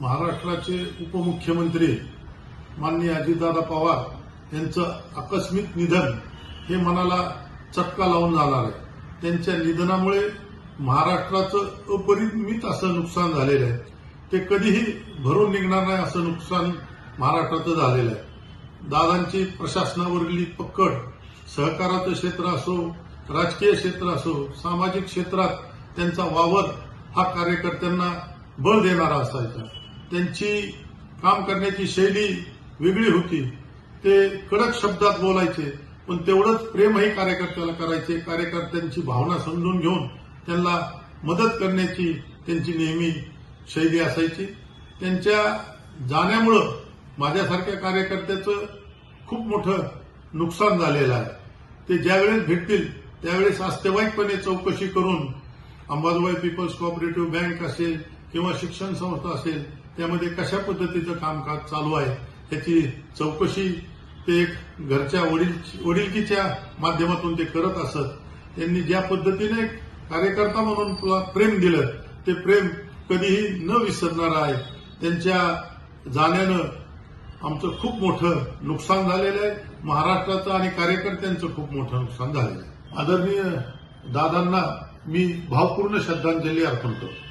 महाराष्ट्राचे उपमुख्यमंत्री माननीय अजितदादा पवार यांचं आकस्मिक निधन हे मनाला चटका लावून जाणार आहे. त्यांच्या निधनामुळे महाराष्ट्राचं अपरिमित असं नुकसान झालेलं आहे. ते कधीही भरून निघणार नाही असं नुकसान महाराष्ट्राचं झालेलं आहे. दादांची प्रशासनावरील पकड सहकाराचं क्षेत्र असो राजकीय क्षेत्र असो सामाजिक क्षेत्रात त्यांचा वावर हा कार्यकर्त्यांना बळ देणारा असायचा. त्यांची काम करण्याची शैली वेगळी होती. ते कडक शब्दात बोलायचे पण तेवढंच प्रेमही कार्यकर्त्याला करायचे. कार्यकर्त्यांची भावना समजून घेऊन त्यांना मदत करण्याची त्यांची नेहमी शैली असायची. त्यांच्या जाण्यामुळं माझ्यासारख्या कार्यकर्त्याचं खूप मोठं नुकसान झालेलं आहे. ते ज्यावेळेस भेटतील त्यावेळेस वास्तवाईकपणे चौकशी करून अंबाजोबाई पीपल्स कोऑपरेटिव्ह बँक असेल किंवा शिक्षण संस्था असेल त्यामध्ये कशा पद्धतीचं कामकाज चालू आहे याची चौकशी ते एक घरच्या वडील वडिलकीच्या माध्यमातून ते करत असत. त्यांनी ज्या पद्धतीने कार्यकर्ता म्हणून तुला प्रेम दिलं ते प्रेम कधीही न विसरणार आहे. त्यांच्या जाण्यानं आमचं खूप मोठं नुकसान झालेलं आहे. महाराष्ट्राचं आणि कार्यकर्त्यांचं खूप मोठं नुकसान झालेलं आहे. आदरणीय दादांना मी भावपूर्ण श्रद्धांजली अर्पण करतो.